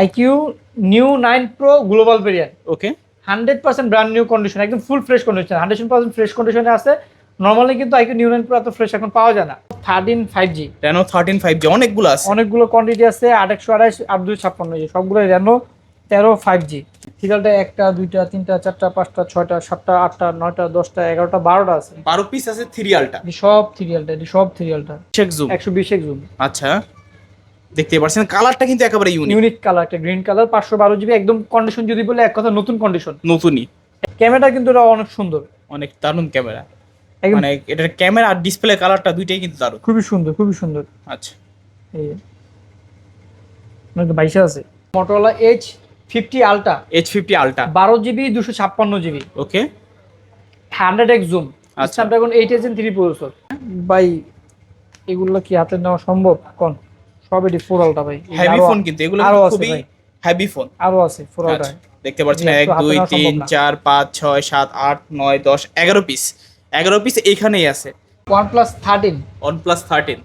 IQOO Neo nine pro global variant okay hundred percent brand new condition একদম full fresh condition hundred percent fresh কন্ডিশনে আছে। Normally কিন্তু iQOO new nine pro এত fresh এখন পাওয়া যায় না। Thirteen five G Reno thirteen five G অনেকগুলো আছে। অনেকগুলো কোয়ান্টিটি আছে আট একশো আড়াইশ আট দুই ছাপ্পান্ন জি সবগুলো রেনো তেরো ফাইভ জি সিরিয়ালটা একটা দুইটা তিনটা চারটা পাঁচটা ছয়টা সাতটা আটটা নয়টা দশটা এগারোটা বারোটা আছে। বারো পিস আছে থ্রি আলটা সব সিরিয়ালটা এটি সব জুম একশো বিশ এক জুম আচ্ছা। দেখতে পাচ্ছেন কালারটা কিন্তু একেবারে ইউনিক ইউনিক কালার একটা গ্রিন কালার পাঁচশো বারো জিবি একদম কন্ডিশন যদি বলে এক কথা নতুন কন্ডিশন নতুনই। ক্যামেরা কিন্তু এটা অনেক সুন্দর। অনেক দারুণ ক্যামেরা মানে এটার ক্যামেরা আর ডিসপ্লে কালারটা দুইটাই কিন্তু দারুণ। খুবই সুন্দর খুবই সুন্দর। আচ্ছা। এই বাইশে আছে। Motorola edge fifty ultra edge fifty ultra বারো জিবি দুশো ছাপ্পান্ন GB okay hundred X zoom আচ্ছা। Snapdragon eight S N three processor ভাই এগুলো কি হাতে নেওয়া সম্ভব? কোন। সব এটি ফোর ভাই। হেভি ফোন কিন্তু এগুলো খুবই হেভি ফোন আরও আছে ফোর আচ্ছা, দেখতে পাচ্ছেন এক দুই তিন চার পাঁচ ছয় সাত আট নয় দশ এগারো পিস এগারো পিস এইখানেই আছে। OnePlus thirteen OnePlus thirteen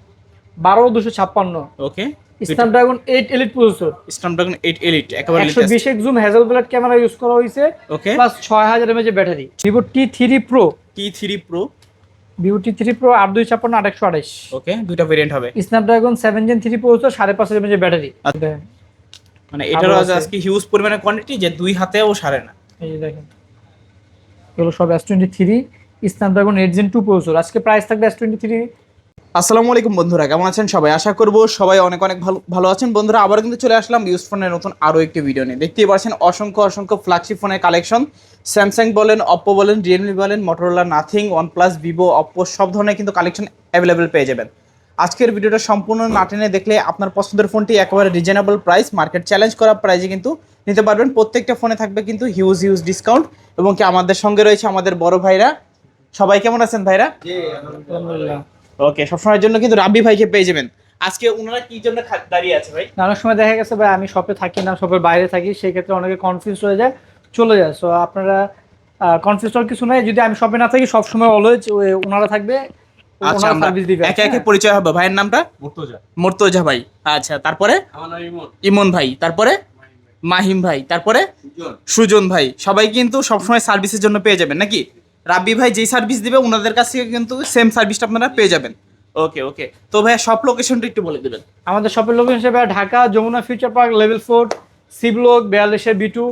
বারো দুশো ছাপ্পান্ন। Okay Snapdragon eight elite processor Snapdragon eight elite একেবারে একশো বিশ এক zoom Hasselblad camera use করা হয়েছে। ওকে প্লাস ছয় হাজার mAh battery Vivo T three pro T three pro Vivo T three pro আট দুই ছাপ্পান্ন আট একশো আঠাইশ ওকে দুইটা ভেরিয়েন্ট হবে। Snapdragon seven gen three pro সাড়ে পাঁচ হাজার এমএচ ব্যাটারি আচ্ছা। মানে এটারও আছে। আজকে হিউজ পরিমাণে কোয়ান্টিটি যে দুই হাতেও সারে না। এই যে দেখেন। এগুলো সব S twenty three Snapdragon eight gen two processor আজকে প্রাইস থাকবে এস টোয়েন্টি থ্রি আসসালামু আলাইকুম বন্ধুরা কেমন আছেন সবাই? আশা করব সবাই অনেক অনেক ভালো ভালো আছেন। বন্ধুরা আবার কিন্তু চলে আসলাম ইউজ ফোনের নতুন আরও একটি ভিডিও নিয়ে। দেখতেই পাচ্ছেন অসংখ্য অসংখ্য ফ্ল্যাগশিপ ফোনের কালেকশন স্যামসাং বলেন অপ্পো বলেন রিয়েলমি বলেন Motorola Nothing OnePlus Vivo Oppo সব ধরনের কিন্তু কালেকশন অ্যাভেলেবেল পেয়ে যাবেন। আজকের ভিডিওটা সম্পূর্ণ না টেনে দেখলে আপনার পছন্দের ফোনটি একেবারে রিজনেবল প্রাইস মার্কেট চ্যালেঞ্জ করা প্রাইসে কিন্তু নিতে পারবেন। প্রত্যেকটা ফোনে থাকবে কিন্তু হিউজ হিউজ ডিসকাউন্ট এবং কি আমাদের সঙ্গে রয়েছে আমাদের বড় ভাইরা। সবাই কেমন আছেন ভাইরা? আলহামদুলিল্লাহ। ওকে সবসময়ের জন্য কিন্তু রাব্বি ভাইকে পেয়ে যাবেন। আজকে ওনারা কি জন্য দাঁড়িয়ে আছে ভাই? অনেক সময় দেখা গেছে ভাই আমি শপে থাকি না শপের বাইরে থাকি সেই ক্ষেত্রে অনেকে কনফিউজ হয়ে যায়। চলে যায়। সো আপনারা কনফিউজ হওয়ার কিছু নাই। যদি আমি শপে না থাকি সবসময় অলওয়েজ ওনারা থাকবে। আচ্ছা আমরা সার্ভিস দিবে। একে একে পরিচয় হবে। ভাইয়ের নামটা? মুর্তজা। মর্তজা ভাই। আচ্ছা তারপরে? আমার ইমন। ইমন ভাই। তারপরে? মাহিম ভাই। তারপরে? সুজন। সুজন ভাই। সবাই কিন্তু সবসময় সার্ভিসের জন্য পেয়ে যাবেন নাকি? রাব্বি ভাই যেই সার্ভিস দিবে ওনাদের কাছ থেকে কিন্তু সেম সার্ভিসটা আপনারা পেয়ে যাবেন। ওকে ওকে। তো ভাই সব লোকেশনটা একটু বলে দেবেন। আমাদের শপের লোকেশন হিসেবে Dhaka Jamuna future park level four C block বিয়াল্লিশের B two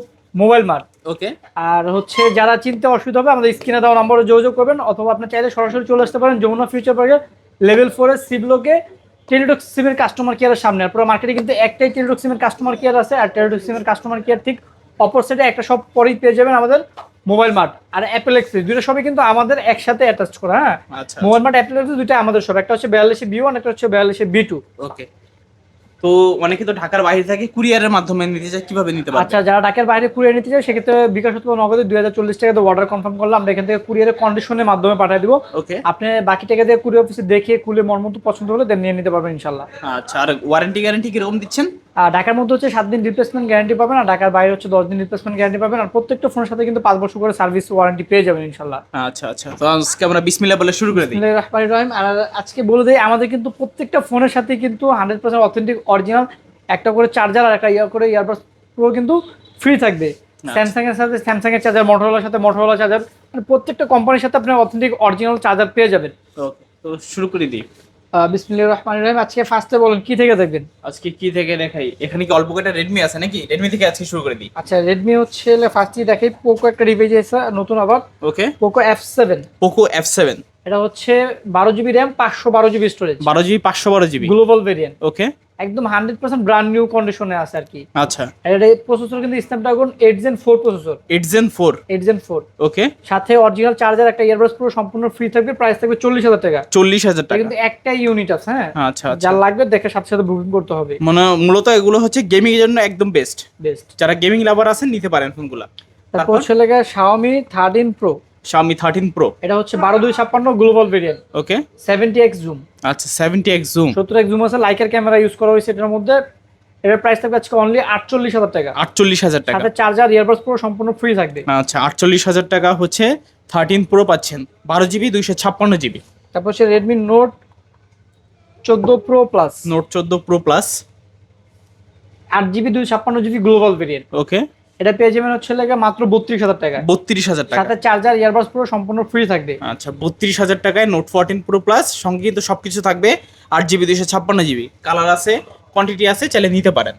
mobile mart. Okay. আর হচ্ছে যারা চিনতে অসুবিধা হবে আমাদের স্ক্রিনে দেওয়া নম্বরে যোগাযোগ করবেন অথবা আপনি চাইলে সরাসরি চলে আসতে পারেন যমুনা ফিউচার পার্কে লেভেল ফোরের সিবলোকে টেলিটক সিমের কাস্টমার কেয়ারের সামনে। আর পুরো মার্কেটে কিন্তু একটাই টেলিটক সিমের কাস্টমার কেয়ার আছে আর টেলিটক সিমের কাস্টমার কেয়ার ঠিক অপর সাইডে একটা সব পরেই পেয়ে যাবেন আমাদের মোবাইল মার্ট আর অ্যাপেল এক্সপ্রেস দুটো সবই কিন্তু আমাদের একসাথে অ্যাটাচ করা হ্যাঁ? মোবাইল মার্ট অ্যাপেল এক্সপ্রেস দুটো আমাদের সব। একটা হচ্ছে বিয়াল্লিশে বি ওয়ান একটা হচ্ছে বিয়াল্লিশে বি টু ওকে। তো অনেকে তো ঢাকার বাইরে থাকে কুরিয়ারের মাধ্যমে নিতে চায় কীভাবে নিতে পারবে? আচ্ছা যারা ঢাকার বাইরে কুরিয়ার নিতে চায় সেক্ষেত্রে বিকাশ অথবা নগদে দুই হাজার চল্লিশ টাকা অর্ডার কনফার্ম করলাম আমরা এখান থেকে কুরিয়ারের কন্ডিশনের মাধ্যমে পাঠিয়ে দিব। ওকে। আপনি বাকি টাকা দিয়ে কুরিয়ার অফিসে দেখে কুলে মন পছন্দ হলে দেন নিয়ে নিতে পারবেন ইনশাল্লাহ আচ্ছা আর ওয়ারেন্টি গ্যারেন্টি কীরকম দিচ্ছেন? আর ঢাকার মধ্যে হচ্ছে সাত দিন রিপ্লেসমেন্ট গ্যারান্টি পাবেন আর ঢাকার বাইরে হচ্ছে দশ দিন রিপ্লেসমেন্ট গ্যারান্টি পাবেন। আর প্রত্যেকটা ফোনের সাথে কিন্তু পাঁচ বছর করে সার্ভিস ওয়ারেন্টি পেয়ে যাবেন ইনশাল্লাহ। আচ্ছা আচ্ছা। তো আজকে আমরা বিসমিল্লাহ বলে শুরু করে দিই। বিসমিল্লাহির রহিম। আর আজকে বলে দিই আমাদের কিন্তু প্রত্যেকটা ফোনের সাথে কিন্তু হান্ড্রেড পার্সেন্ট অথেন্টিক অরিজিনাল একটা করে চার্জার আর একটা ইয়ার করে ইয়ারবাস পুরো কিন্তু ফ্রি থাকবে। স্যামসাং এর সাথে স্যামসাং এর চার্জার মোটরোলার সাথে মোটরোলা চার্জার মানে প্রত্যেকটা কোম্পানির সাথে আপনি অথেন্টিক অরিজিনাল চার্জার পেয়ে যাবেন। ওকে তো শুরু করে দিই। বিসমিল্লাহির রহমানির রহিম। আজকে ফার্স্টে বলেন কি থেকে দেখবেন? আজকে কি থেকে দেখাই? এখানে কি অল্প কয়টা রেডমি আছে নাকি? রেডমি থেকে আজকে শুরু করে দিই। আচ্ছা রেডমি হচ্ছে ফার্স্টই দেখাই পোকো একটা রিভাইজ আছে নতুন আবার। Okay Poco F seven Poco F seven এটা হচ্ছে বারো জিবি র্যাম পাঁচশো বারো জিবি স্টোরেজ বারো জিবি পাঁচশো বারো জিবি গ্লোবাল ভেরিয়েন্ট ওকে একদম হান্ড্রেড পার্সেন্ট ব্র্যান্ড নিউ কন্ডিশনে আছে আর কি। আচ্ছা। এটা প্রসেসর কিন্তু Snapdragon eight gen four processor eight gen four eight gen four okay সাথে অরিজিনাল চার্জার একটা ইয়ারবাস পুরো সম্পূর্ণ ফ্রি থাকবে প্রাইস থাকবে চল্লিশ হাজার টাকা। চল্লিশ হাজার টাকা। কিন্তু একটাই ইউনিট আছে হ্যাঁ? আচ্ছা আচ্ছা। যার লাগবে দেখে সাথে সাথে বুকিং করতে হবে। মানে মূলত এগুলো হচ্ছে গেমিং এর জন্য একদম বেস্ট বেস্ট যারা গেমিং লাভার আছেন নিতে পারেন ফোনগুলো তারপর তারপর? হচ্ছে লেগে Xiaomi thirteen pro Xiaomi thirteen pro এটা হচ্ছে বারো দুই ছাপ্পান্ন global variant okay seventy X zoom আচ্ছা সেভেন্টি এক্স জুম সত্তর এক্স জুম আছে লাইকের ক্যামেরা ইউজ করা হয়েছে এটার মধ্যে। এটার প্রাইস থাকবে আজকে অনলি আটচল্লিশ হাজার টাকা। আটচল্লিশ হাজার টাকা। সাথে চার্জার ইয়ারবাস পুরো সম্পূর্ণ ফ্রি থাকবে। আচ্ছা আটচল্লিশ হাজার টাকা হচ্ছে থার্টিন প্রো পাচ্ছেন। বারো জিবি দুইশো ছাপ্পান্ন জিবি। তারপর হচ্ছে রেডমি নোট চোদ্দ প্রো প্লাস নোট চোদ্দ প্রো প্লাস আট জিবি দুই ছাপ্পান্ন জিবি গ্লোবাল ভেরিয়েন্ট ওকে এটা পেয়ে যাবেন হচ্ছে লেগে মাত্র বত্রিশ হাজার টাকা বত্রিশ হাজার টাকা। সাথে চার্জার ইয়ারবাস পুরো সম্পূর্ণ ফ্রি থাকবে। আচ্ছা বত্রিশ হাজার টাকায় নোট ফোরটিন প্রো প্লাস সঙ্গে কিন্তু সবকিছু থাকবে। আট জিবি দুইশো ছাপ্পান্ন জিবি কালার আছে কোয়ান্টিটি আছে চাইলে নিতে পারেন।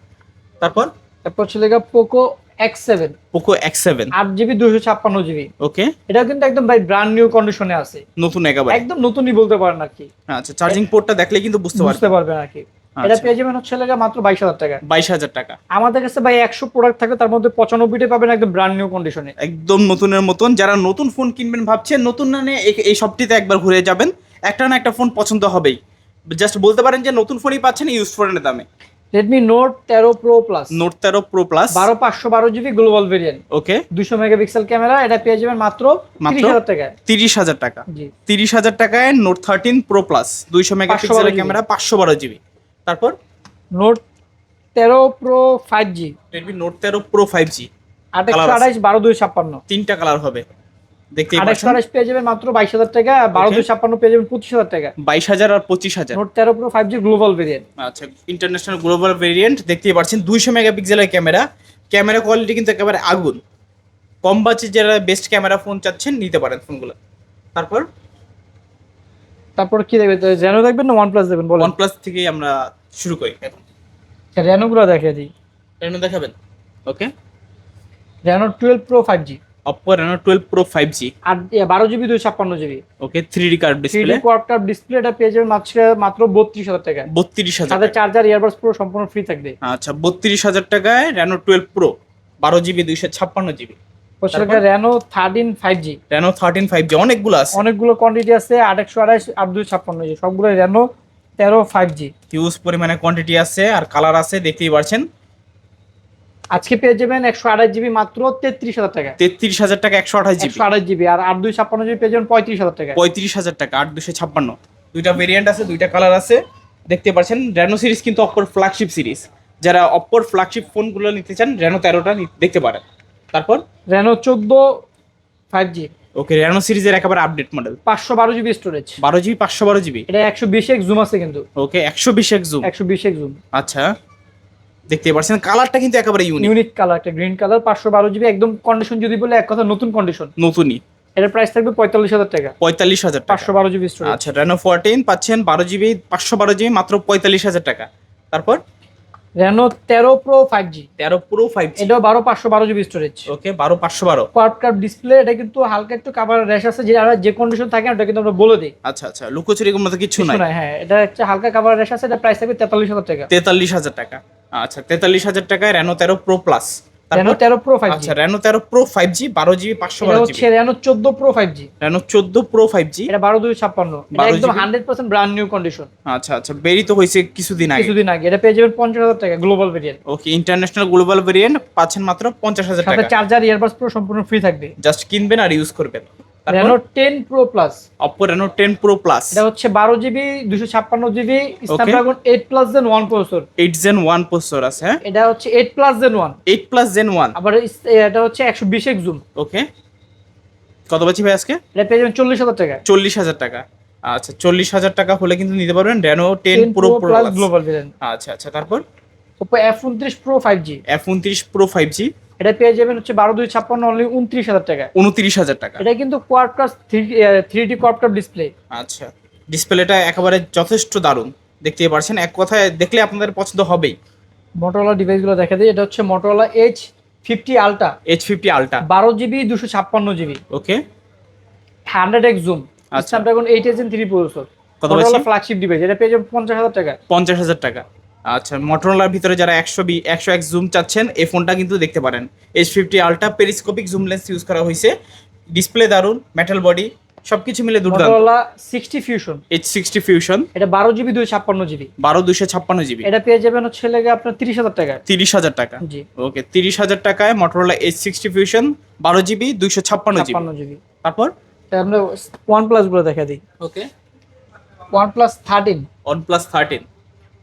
তারপর? তারপর হচ্ছে লেগে Poco X seven Poco X seven আট জিবি দুশো ছাপ্পান্ন জিবি ওকে এটা কিন্তু একদম ভাই ব্র্যান্ড নিউ কন্ডিশনে আছে। নতুন একেবারে। একদম নতুনই বলতে পারেন আর কি। আচ্ছা চার্জিং পোর্টটা দেখলে কিন্তু বুঝতে পারবেন। বুঝতে পারবেন আর কি। এটা আচ্ছা। পেয়ে যাবেন হচ্ছে লেগে মাত্র বাইশ হাজার টাকা বাইশ হাজার টাকা। আমাদের কাছে ভাই একশো প্রোডাক্ট থাকবে তার মধ্যে পঁচানব্বইটা পাবেন একদম ব্র্যান্ড নিউ কন্ডিশনে একদম নতুনের মতন। যারা নতুন ফোন কিনবেন ভাবছেন নতুন না এই- সবটিতে একবার ঘুরে যাবেন। একটা না একটা ফোন পছন্দ হবেই। জাস্ট বলতে পারেন যে নতুন ফোনই পাচ্ছেন ইউজ ফোনের দামে। রেডমি নোট তেরো প্রো প্লাস নোট তেরো প্রো প্লাস বারো পাঁচশো বারো জিবি গ্লোবাল ভেরিয়েন্ট ওকে দুশো মেগাপিক্সেল ক্যামেরা এটা পেয়ে যাবেন মাত্র? তিরিশ হাজার টাকায়। তিরিশ হাজার টাকা। তিরিশ হাজার টাকায় নোট থার্টিন প্রো প্লাস দুইশো মেগাপিক্সেলের ক্যামেরা পাঁচশো বারো জিবি তারপর? নোট তেরো pro five G Redmi Note তেরো প্রো ফাইভ জি আঠাশশো আছে। আঠাইশ বারো দুই ছাপ্পান্ন। তিনটা কালার হবে। দেখতেই আঠাশশো আঠাইশ পেয়ে যাবেন মাত্র বাইশ হাজার টাকা বারো দুই ছাপ্পান্ন পেয়ে যাবেন পঁচিশ হাজার টাকা। বাইশ হাজার আর পঁচিশ হাজার। নোট তেরো pro five G global variant আচ্ছা ইন্টারন্যাশনাল গ্লোবাল ভেরিয়েন্ট দেখতেই পাচ্ছেন। দুইশো মেগাপিক্সেলের ক্যামেরা ক্যামেরা কোয়ালিটি কিন্তু একেবারে আগুন। কম বাজে যারা বেস্ট ক্যামেরা ফোন চাচ্ছেন নিতে পারেন ফোনগুলো তারপর? তারপর কি দেখবেন র্যানো দেখবেন না ওয়ান প্লাস দেখবেন? বলেন। ওয়ান প্লাস থেকেই আমরা শুরু করি এখন। র্যানো গুলো দেখিয়ে দিই। রেনো দেখাবেন? Okay Reno twelve pro five G Oppo Reno twelve pro five G আট বারো জিবি দুই ছাপ্পান্ন GB okay three D curved three display D quarter display এটা পেয়ে যাবেন মাত্র মাত্র বত্রিশ হাজার টাকা বত্রিশ হাজার সাথে চার্জার ইয়ারবাডস পুরো সম্পূর্ণ ফ্রি থাকবে। আচ্ছা বত্রিশ হাজার টাকায় রেনো টুয়েলভ প্রো বারো জিবি দুইশো ছাপ্পান্ন জিবি হচ্ছে তারপর? Reno thirteen five G Reno thirteen five G অনেকগুলো আছে। অনেকগুলো কোয়ান্টিটি আছে আঠাশশো আঠাশ আট দুই ছাপ্পান্ন জি সবগুলো র্যানো তেরো ফাইভ জি হিউজ পরিমাণে কোয়ান্টিটি আছে আর কালার আছে দেখতেই পাচ্ছেন আজকে পেয়ে যাবেন একশো আঠাশ জিবি মাত্র তেত্রিশ হাজার টাকা। তেত্রিশ হাজার টাকা একশো আঠাশ জিবি একশো আঠাশ জিবি আর আট দুই ছাপ্পান্ন জিবি পেয়ে যাবেন পঁয়ত্রিশ হাজার টাকা। পঁয়ত্রিশ হাজার টাকা আট দুশো ছাপ্পান্ন। দুইটা ভেরিয়েন্ট আছে দুইটা কালার আছে। দেখতে পাচ্ছেন রেনো সিরিজ কিন্তু অপ্পোর ফ্ল্যাগশিপ সিরিজ যারা অপ্পোর ফ্ল্যাগশিপ ফোনগুলো নিতে চান রেনো তেরোটা দেখতে পারেন। তারপর? র্যানো চোদ্দ ফাইভ জি ওকে রেনো সিরিজের একেবারে আপডেট মডেল পাঁচশো বারো জিবি স্টোরেজ বারো জিবি পাঁচশো বারো জিবি এটা একশো বিশ এক জুম আছে কিন্তু। ওকে একশো বিশ এক জুম একশো বিশ এক জুম আচ্ছা দেখতে পাচ্ছেন কালারটা কিন্তু একেবারে ইউনিক ইউনিক কালার একটা গ্রিন কালার পাঁচশো বারো জিবি একদম কন্ডিশন যদি বলে এক কথা নতুন কন্ডিশন নতুনই। এটার প্রাইস থাকবে পঁয়তাল্লিশ হাজার টাকা। পঁয়তাল্লিশ হাজার পাঁচশো বারো জিবি স্টোরেজ আচ্ছা রেনো ফোরটিন পাচ্ছেন বারো জিবি পাঁচশো বারো জিবি মাত্র পঁয়তাল্লিশ হাজার টাকা। তারপর? র্যানো তেরো প্রো ফাইভ জি তেরো প্রো ফাইভ জি এটাও বারো পাঁচশো বারো জিবি স্টোরেজ ওকে বারো পাঁচশো বারো। কোয়াড কাপ ডিসপ্লে এটা কিন্তু হালকা একটু কাভার র্যাশ আছে যে আমরা যে কন্ডিশন থাকে ওটা কিন্তু আমরা বলে দিই। আচ্ছা আচ্ছা লুকোচুরি কোনো কিছু নাই? হ্যাঁ এটা হচ্ছে হালকা কাভার র্যাশ আছে এটা প্রাইস থাকবে তেতাল্লিশ হাজার টাকা। তেতাল্লিশ হাজার টাকা। আচ্ছা তেতাল্লিশ হাজার টাকায় রেনো তেরো প্রো প্লাস র্যানো তেরো প্রো ফাইভ আচ্ছা রেনো তেরো প্রো ফাইভ জি বারো জিবি পাঁচশো এটা বারো হচ্ছে জিবি র্যানো চোদ্দ প্রো ফাইভ জি রেনো চোদ্দ প্রো ফাইভ জি এটা বারো দুই ছাপ্পান্ন। এটা একদম GB? Hundred percent brand new condition আচ্ছা আচ্ছা বেরি তো হয়েছে কিছুদিন আগে। কিছুদিন আগে। এটা পেয়ে যাবেন পঞ্চাশ হাজার টাকা global variant okay international global variant পাচ্ছেন মাত্র পঞ্চাশ হাজার সাথে টাকা। চার্জার ইয়ারবাডস পুরো সম্পূর্ণ ফ্রি থাকবে। জাস্ট কিনবেন আর ইউজ করবেন। Reno ten pro plus Oppo Reno ten pro plus এটা হচ্ছে 12 GB 256 GB Snapdragon 8 plus Gen 1 processor 8 Gen 1 processor আছে হ্যাঁ? এটা হচ্ছে eight plus Gen 1 8 Plus Gen 1 আবার এটা হচ্ছে 120 x জুম ওকে কত বলছি ভাই আজকে? এটা পেয়ে যাবেন 40000 টাকা। 40000 টাকা। আচ্ছা 40000 টাকা হলে কিন্তু নিতে পারবেন Reno 10 Pro Plus global variant আচ্ছা আচ্ছা তারপর? ফাইভ জি এফ উনত্রিশ প্রো ফাইভ জি এটা পেয়ে যাবেন হচ্ছে বারো দুই ছাপ্পান্ন অনলি উনত্রিশ হাজার টাকা উনত্রিশ হাজার টাকা। এটা কিন্তু plus three three D quad cup display আচ্ছা। ডিসপ্লেটা একেবারে যথেষ্ট দারুণ। দেখতে পারছেন এক কথায় দেখলে আপনাদের পছন্দ হবেই। মোটরোলা ডিভাইসগুলো দেখা দিই এটা হচ্ছে Motorola H fifty ultra H fifty ultra বারো জিবি দুশো ছাপ্পান্ন GB okay hundred X zoom আচ্ছা। Snapdragon eight S N three processor কত পাচ্ছি ফ্ল্যাগশিপ ডিভাইস এটা পেয়ে যাবেন পঞ্চাশ হাজার টাকা পঞ্চাশ হাজার টাকা। আচ্ছা মোটরোলার ভিতরে যারা একশো বি একশো এক জুম চাচ্ছেন এই ফোনটা কিন্তু দেখতে পারেন। H fifty ultra periscopic zoom lens use করা হয়েছে। ডিসপ্লে দারুণ মেটাল বডি সবকিছু মিলে দুর্দান্ত। Motorola sixty fusion H sixty fusion এটা বারো জিবি দুই ছাপ্পান্ন জিবি। বারো দুশো ছাপ্পান্ন জিবি। এটা পেয়ে যাবেন হচ্ছে লেগে আপনার তিরিশ হাজার টাকা। তিরিশ হাজার টাকা। জি। ওকে তিরিশ হাজার টাকায় মোটরোলা এইচ সিক্সটি ফিউশন বারো জিবি দুইশো ছাপ্পান্ন জিবি। ছাপ্পান্ন জিবি। তারপর? আমরা ওয়ান প্লাসগুলো দেখা দিই। Okay. OnePlus thirteen OnePlus thirteen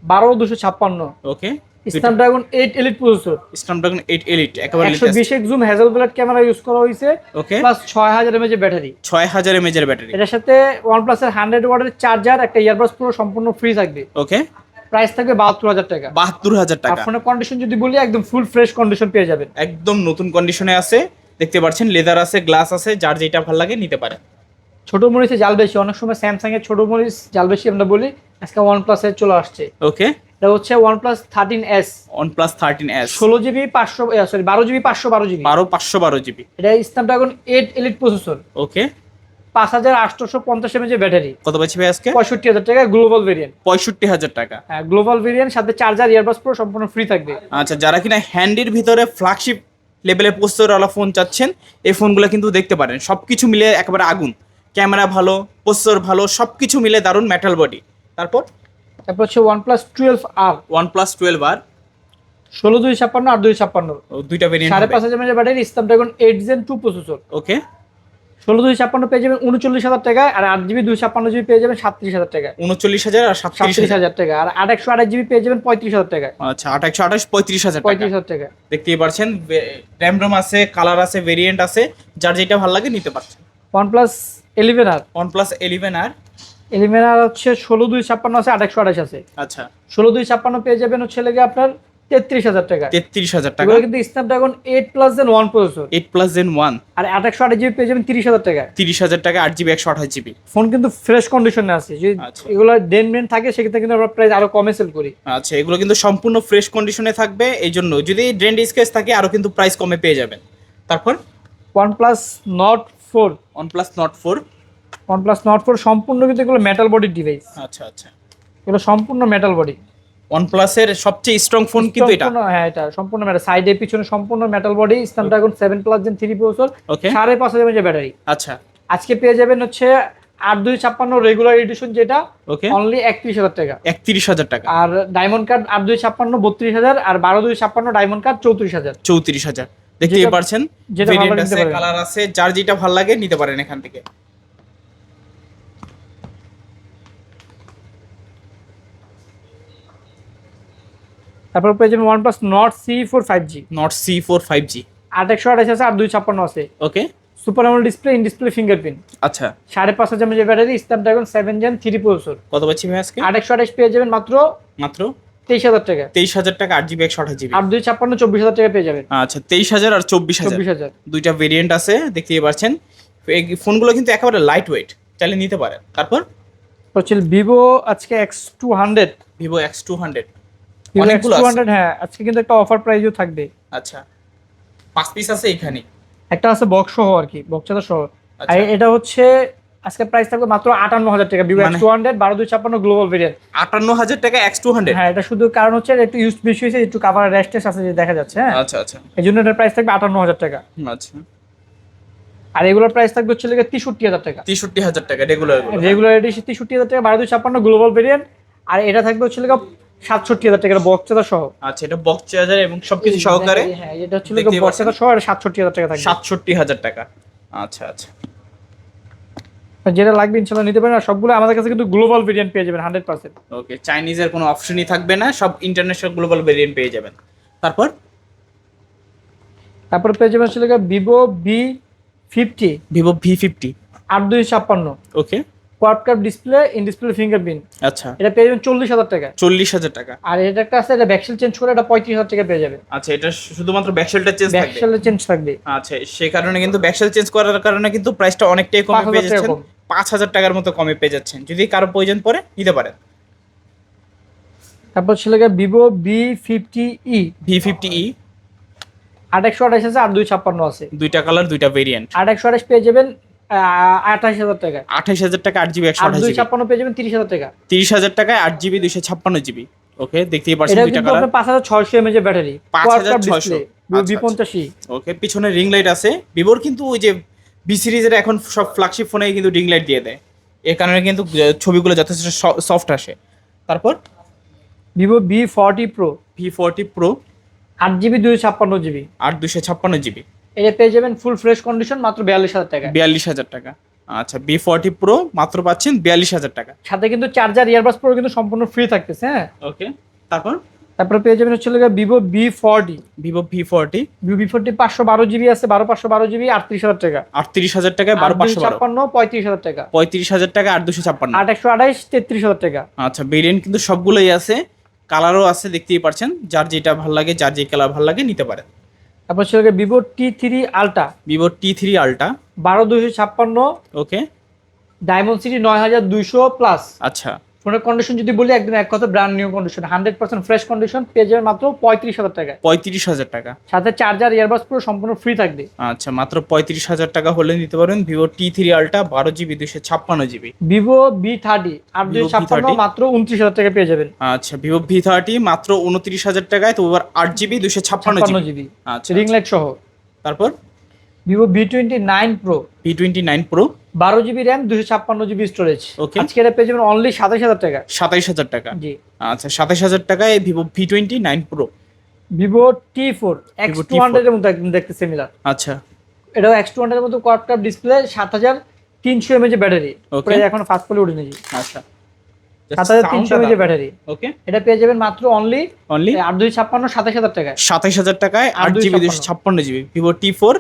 বারো দুশো ছাপ্পান্ন। Okay Snapdragon eight elite processor Snapdragon eight elite একেবারে একশো বিশ এক zoom Hasselblad camera use করা হয়েছে ওকে প্লাস ছয় হাজার এমএজ ব্যাটারি ছয় হাজার এমএজের ব্যাটারি এটার সাথে ওয়ান প্লাসের হান্ড্রেড ওয়াটের চার্জার একটা ইয়ারবাস পুরো সম্পূর্ণ ফ্রি থাকবে। ওকে প্রাইস থাকবে বাহাত্তর হাজার টাকা। বাহাত্তর হাজার টাকা। ফোনের কন্ডিশন যদি বলি একদম ফুল ফ্রেশ কন্ডিশন পেয়ে যাবেন। একদম নতুন কন্ডিশনে আছে। দেখতে পাচ্ছেন লেদার আছে গ্লাস আছে যার যেটা ভালো লাগে নিতে পারে ছোট মরিচে জাল বেশি অনেক সময় স্যামসাং এর ছোট মরিচ জাল বেশি আমরা বলি আজকে ওয়ান প্লাস এর চলে আসছে। ওকে এটা হচ্ছে OnePlus thirteen S OnePlus thirteen S ষোলো জিবি পাঁচশো সরি বারো জিবি পাঁচশো বারো জিবি বারো পাঁচশো বারো জিবি এটা Snapdragon eight elite processor okay পাঁচ হাজার আটশোশো পঞ্চাশ এমএচ ব্যাটারি কত পাচ্ছি ভাই আজকে? পঁয়ষট্টি হাজার টাকা গ্লোবাল ভেরিয়েন্ট পঁয়ষট্টি হাজার টাকা। হ্যাঁ গ্লোবাল ভেরিয়েন্ট সাথে চার্জার ইয়ারবাস প্রো সম্পূর্ণ ফ্রি থাকবে। আচ্ছা যারা কিনা হ্যান্ডির ভিতরে ফ্ল্যাগশিপ লেভেলে পোস্টারওয়ালা ফোন চাচ্ছেন এই ফোনগুলো কিন্তু দেখতে পারেন। সব কিছু মিলে একেবারে আগুন। ক্যামেরা ভালো পোস্টার ভালো সব কিছু মিলে দারুণ মেটাল বডি তারপর? তারপর হচ্ছে OnePlus twelve R OnePlus twelve R ষোলো দুই ছাপ্পান্ন আর দুই ছাপ্পান্ন। দুইটা ভেরিয়েন্ট সাড়ে পাঁচ হাজার battery Snapdragon eight gen two processor okay ষোলো দুই ছাপ্পান্ন পেয়ে যাবেন উনচল্লিশ হাজার টাকায় আর আট জিবি দুই ছাপ্পান্ন জিবি পেয়ে যাবেন সাতত্রিশ হাজার টাকায় উনচল্লিশ হাজার আর সাতত্রিশ হাজার। হাজার টাকা আর আট একশো আঠাশ জিবি পেয়ে যাবেন পঁয়ত্রিশ হাজার টাকায় আচ্ছা আট একশো আঠাশ পঁয়ত্রিশ হাজার পঁয়ত্রিশ হাজার টাকা। দেখতেই পারছেন র্যাম রোম আছে কালার আছে ভেরিয়েন্ট আছে যার যেটা ভালো লাগে নিতে পারছেন। OnePlus eleven R. Plus eleven R? Eleven R হচ্ছে ষোলো দুই ছাপ্পান্ন আছে একশো আঠাশ আছে। আচ্ছা। ষোলো দুই ছাপ্পান্ন পেয়ে যাবেন হচ্ছে লেগে আপনার তেত্রিশ হাজার টাকা। তেত্রিশ হাজার টাকা। এগুলো কিন্তু Snapdragon eight plus gen one processor eight plus gen one আর একশো আঠাশ জিবি পেয়ে যাবেন তিরিশ হাজার টাকায়। তিরিশ হাজার টাকা আট জিবি একশো আঠাশ জিবি। ফোন কিন্তু ফ্রেশ কন্ডিশনে আছে। যদি আচ্ছা। এগুলো ডেন মেন থাকে সেক্ষেত্রে কিন্তু আমরা প্রাইস আরও কমে সেল করি। আচ্ছা এগুলো কিন্তু সম্পূর্ণ ফ্রেশ কন্ডিশনে থাকবে। এই জন্য যদি ড্রেন্ড স্কেচ থাকে আরও কিন্তু প্রাইস কমে পেয়ে যাবেন। তারপর? OnePlus Nord four Nord four OnePlus Nord four সম্পূর্ণ কিন্তু এগুলো মেটাল বডির ডিভাইস আচ্ছা আচ্ছা। এগুলো সম্পূর্ণ মেটাল বডি ওয়ান প্লাসের সবচেয়ে স্ট্রং ফোন কিন্তু এটা। হ্যাঁ এটা সম্পূর্ণ মেটাল সাইডে পিছনে সম্পূর্ণ metal body Snapdragon seven plus gen three processor okay সাড়ে পাঁচ হাজার এমএচ ব্যাটারি আচ্ছা। আজকে পেয়ে যাবেন হচ্ছে আট দুই ছাপ্পান্ন রেগুলার এডিশন যেটা। ওকে অনলি একত্রিশ হাজার টাকা। একত্রিশ হাজার টাকা। আর ডায়মন্ড কার্ড আট দুই ছাপ্পান্ন বত্রিশ হাজার। আর বারো দুই ছাপ্পান্ন ডায়মন্ড কার্ড চৌত্রিশ হাজার। চৌত্রিশ হাজার। দেখতেই পারছেন? ভেরিয়েন্ট আছে কালার আছে যার যেটা ভালো লাগে নিতে পারেন এখান থেকে। তারপর পেয়ে যাবেন OnePlus Nord C four five G Nord C four five G আট একশো আঠাশ আছে আর দুই ছাপ্পান্ন আছে। Okay super AMOLED display in display fingerprint আচ্ছা। সাড়ে পাঁচ হাজার mAh battery Snapdragon seven gen three processor কত পাচ্ছি ভাই আজকে? একশো আঠাশ পেয়ে যাবেন মাত্র মাত্র? তেইশ হাজার টাকা। তেইশ হাজার টাকা আট জিবি একশো আঠাশ জিবি। আর দুই ছাপ্পান্ন চব্বিশ হাজার টাকা পেয়ে যাবেন। আচ্ছা তেইশ হাজার আর চব্বিশ হাজার। চব্বিশ হাজার। দুইটা ভেরিয়েন্ট আছে দেখতেই পারছেন এই ফোনগুলো কিন্তু একেবারে লাইট ওয়েট চাইলে নিতে পারেন। তারপর? হচ্ছে ভিভো আজকে X two hundred Vivo X two hundred অনেকগুলো টু হান্ড্রেড হ্যাঁ আজকে কিন্তু একটা অফার প্রাইজও থাকবে। আচ্ছা পাঁচ পিস আছে এখানে। একটা আছে বক্স সহ আর কি বক্সাটা সহ। আচ্ছা। আর এটা হচ্ছে আজকে প্রাইস থাকবে মাত্র আটান্ন হাজার টাকা ভিভো এক্স টু হান্ড্রেড বারো দুই ছাপ্পান্ন গ্লোবাল ভেরিয়েন্ট আটান্ন হাজার টাকা এক্স টু হান্ড্রেড হ্যাঁ এটা শুধু কারণ হচ্ছে একটু ইউজ বেশি হয়েছে একটু কাভার রেস্টেস আছে যে দেখা যাচ্ছে হ্যাঁ। আচ্ছা আচ্ছা। এই জন্য এটার প্রাইস থাকবে আটান্ন হাজার টাকা আচ্ছা। আর এগুলোর প্রাইস থাকবে হচ্ছে লেগে তেষট্টি হাজার টাকা। তেষট্টি হাজার টাকা রেগুলার রেগুলার এডিশন তেষট্টি হাজার টাকা বারো দুই ছাপ্পান্ন গ্লোবাল ভেরিয়েন্ট আর এটা থাকবে হচ্ছে লেগে সাতষট্টি হাজার টাকা বক্সাটা সহ। আচ্ছা এটা বক্স চার্জার এবং সবকিছু সহকারে হ্যাঁ এটা হচ্ছে দেখতেই বক্সাটা সহ সাতষট্টি হাজার টাকা থাকবে। সাতষট্টি হাজার টাকা। আচ্ছা আচ্ছা। যেটা লাগবে ইনশাল্লাহ নিতে পারেন আর সবগুলো আমাদের কাছে কিন্তু গ্লোবাল ভেরিয়েন্ট পেয়ে যাবেন হান্ড্রেড পার্সেন্ট ওকে চাইনিজের কোনো অপশনই থাকবে না সব ইন্টারন্যাশনাল গ্লোবাল ভেরিয়েন্ট পেয়ে যাবেন। তারপর? তারপর পেয়ে যাবেন সেটা Vivo V fifty Vivo V fifty আট দুই ছাপ্পান্ন। Okay quad cup display in display fingerprint আচ্ছা। এটা পেয়ে যাবেন চল্লিশ হাজার টাকা। চল্লিশ হাজার টাকা। আর এটা একটা আছে এটা ব্যাকসেল চেঞ্জ করে এটা পঁয়ত্রিশ হাজার টাকা পেয়ে যাবে আচ্ছা এটা শুধুমাত্র ব্যাকশেলটা চেঞ্জ থাকবে? ব্যাকসেলের চেঞ্জ থাকবে। আচ্ছা সেই কারণে কিন্তু ব্যাকশেল চেঞ্জ করার কারণে কিন্তু প্রাইসটা অনেকটাই কমে পেয়ে যাচ্ছেন। পাঁচ হাজার টাকার মতো কমে পেয়ে যাচ্ছেন। যদি কারও প্রয়োজন পড়ে নিতে পারেন। তারপর ছিল Vivo V fifty E V fifty E আট একশো আঠাশ আছে আর দুই ছাপ্পান্ন আছে। দুইটা কালার দুইটা ভেরিয়েন্ট আট একশো আঠাশ পেয়ে যাবেন আঠাশ হাজার টাকা। আঠাশ হাজার টাকা আট জিবি একশো আঠাশ দুই জিবি। ছাপ্পান্ন পেয়ে যাবেন তিরিশ হাজার টাকা। তিরিশ হাজার টাকায় আট জিবি দুইশো ছাপ্পান্ন জিবি। ওকে দেখতেই পারছেন এটা দুইটা কিন্তু কালার আপনার পাঁচ হাজার ছয়শো এমএচ এর ব্যাটারি। 5600 বি আচ্ছা, পঞ্চাশি ওকে পিছনে রিং লাইট আছে। ভিভোর কিন্তু ওই যে বি সিরিজের এখন সব ফ্ল্যাগশিপ ফোনে কিন্তু রিং লাইট দিয়ে দেয়। এর কারণে কিন্তু ছবিগুলো যথেষ্ট সফট আসে। তারপর? Vivo V forty pro V forty pro আট জিবি দুই ছাপ্পান্ন জিবি। আট দুশো ছাপ্পান্ন জিবি। এটা পেয়ে যাবেন ফুল ফ্রেশ কন্ডিশন মাত্র বিয়াল্লিশ হাজার টাকা। বিয়াল্লিশ হাজার টাকা। আচ্ছা বি ফোরটি প্রো মাত্র পাচ্ছেন বিয়াল্লিশ হাজার টাকা। সাথে কিন্তু চার্জার ইয়ারবাস প্রো কিন্তু সম্পূর্ণ ফ্রি থাকতেছে হ্যাঁ? ওকে তারপর? তারপরে পেয়ে যাবেন হচ্ছে Vivo V forty Vivo V forty Vivo V forty পাঁচশো বারো জিবি আছে বারো পাঁচশো বারো জিবি আটত্রিশ হাজার টাকা। আটত্রিশ হাজার টাকায় বারো পাঁচশো ছাপ্পান্ন পঁয়ত্রিশ হাজার টাকা। পঁয়ত্রিশ হাজার টাকা আট দুশো ছাপ্পান্ন। আট একশো আঠাইশ তেত্রিশ হাজার টাকা। আচ্ছা ভেরিয়েন্ট কিন্তু সবগুলোই আছে। কালারও আছে দেখতেই পারছেন। যার যেটা ভালো লাগে যার যে কালার ভালো লাগে নিতে পারেন। তারপর ছিল Vivo T three ultra Vivo T three ultra বারো দুইশো ছাপ্পান্ন। ওকে ডায়মন্ড সিটি নয় হাজার দুইশো প্লাস আচ্ছা। ফোনের কন্ডিশন যদি বলি একদম এক কথা brand new condition hundred percent fresh condition পেয়ে যাবেন মাত্র পঁয়ত্রিশ হাজার টাকায়। পঁয়ত্রিশ হাজার টাকা। সাথে চার্জার ইয়ারবাস পুরো সম্পূর্ণ ফ্রি থাকবে। আচ্ছা মাত্র পঁয়ত্রিশ হাজার টাকা হলে নিতে পারেন ভিভো টি থ্রি আলট্রা বারো জিবি দুশো ছাপ্পান্ন জিবি ভিভো বি থার্টি আট দুই ছাপ্পান্ন মাত্র উনত্রিশ হাজার টাকা পেয়ে যাবেন। আচ্ছা ভিভো ভি থার্টি মাত্র উনত্রিশ হাজার টাকায় তো এবার আট জিবি দুশো ছাপ্পান্ন জিবি আচ্ছা রিং লাইট সহ। তারপর? Vivo V twenty nine pro V twenty nine pro বারো জিবি র্যাম দুশো ছাপ্পান্ন জিবি স্টোরেজ Okay. আজকে এটা পেয়ে যাবেন অনলি সাতাশ হাজার টাকা। সাতাইশ হাজার টাকা? জি। আচ্ছা সাতাইশ হাজার টাকায় Vivo V twenty nine pro Vivo T four X Vivo two T4 হান্ড্রেডের মতো একদম দেখতে সিমিলার আচ্ছা। এটাও এক্স টু হান্ড্রেডের মতো কোয়াড কাপ ডিসপ্লে সাত হাজার তিনশো এমএজ ব্যাটারি Okay. এখন ফাস্ট ফলে উঠে নিয়েছি আচ্ছা সাত হাজার তিনশো এমএজ ব্যাটারি ওকে এটা পেয়ে যাবেন মাত্র অনলি অনলি আট দুই ছাপ্পান্ন সাতাশ হাজার টাকায়। সাতাইশ হাজার টাকায় আট জিবি দুশো ছাপ্পান্ন জিবি ভিভো টি ফোর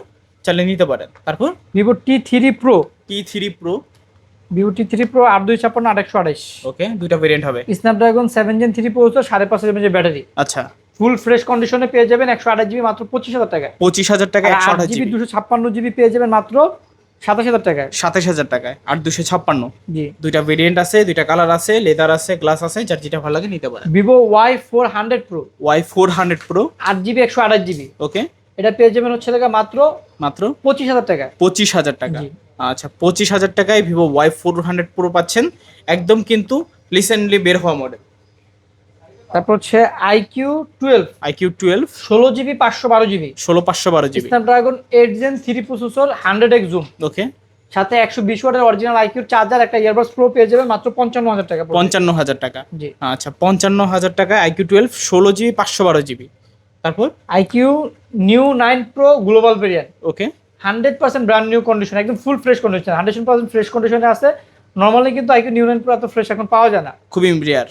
চালিয়ে নিতে পারেন। তারপর? Vivo T three pro T three pro Vivo T three pro আট দুই ছাপ্পান্ন আট একশো আঠাইশ ওকে দুইটা ভেরিয়েন্ট হবে। Snapdragon seven gen three pro সাড়ে পাঁচ হাজার ব্যাটারি আচ্ছা। ফুল ফ্রেশ কন্ডিশনে পেয়ে যাবেন একশো আঠাশ জিবি মাত্র পঁচিশ হাজার টাকায়। পঁচিশ হাজার টাকা একশো আঠাশ জিবি দুশো ছাপ্পান্ন জিবি পেয়ে যাবেন মাত্র সাতাশ হাজার টাকায়। সাতাশ হাজার টাকায় আট দুশো ছাপ্পান্ন। জি। দুইটা ভেরিয়েন্ট আছে দুইটা কালার আছে লেদার আছে গ্লাস আছে যার যেটা ভালো লাগে নিতে পারেন। Vivo Y four hundred pro Y four hundred pro আট জিবি একশো আঠাশ জিবি ওকে। এটা পেয়ে যাবেন হচ্ছে টাকা মাত্র মাত্র? পঁচিশ হাজার টাকা। পঁচিশ হাজার টাকা। আচ্ছা পঁচিশ হাজার টাকায় Vivo Y four hundred pro পাচ্ছেন। একদম কিন্তু রিসেন্টলি বের হওয়া মডেল তারপর হচ্ছে আইকিউ টুয়েলভ আইকিউ টুয়েলভ ষোলো জিবি পাঁচশো বারো জিবি। ষোলো পাঁচশো বারো GB. Snapdragon eight gen three processor hundred X zoom okay সাথে একশো বিশ ওয়াটের অরিজিনাল আইকিউ চার্জার একটা ইয়ারবাস প্রো পেয়ে যাবেন মাত্র পঞ্চান্ন হাজার টাকা পঞ্চান্ন হাজার টাকা। জি। আচ্ছা পঞ্চান্ন হাজার টাকা আইকিউ টুয়েলভ ষোলো জিবি পাঁচশো বারো জিবি। তারপর? IQOO Neo nine pro global variant okay hundred percent brand new condition একদম full fresh condition hundred percent fresh কন্ডিশনে আছে। নর্মালি কিন্তু আইকিউ নিউ নাইন প্রো এত ফ্রেশ এখন পাওয়া যায় না। খুবই রেয়ার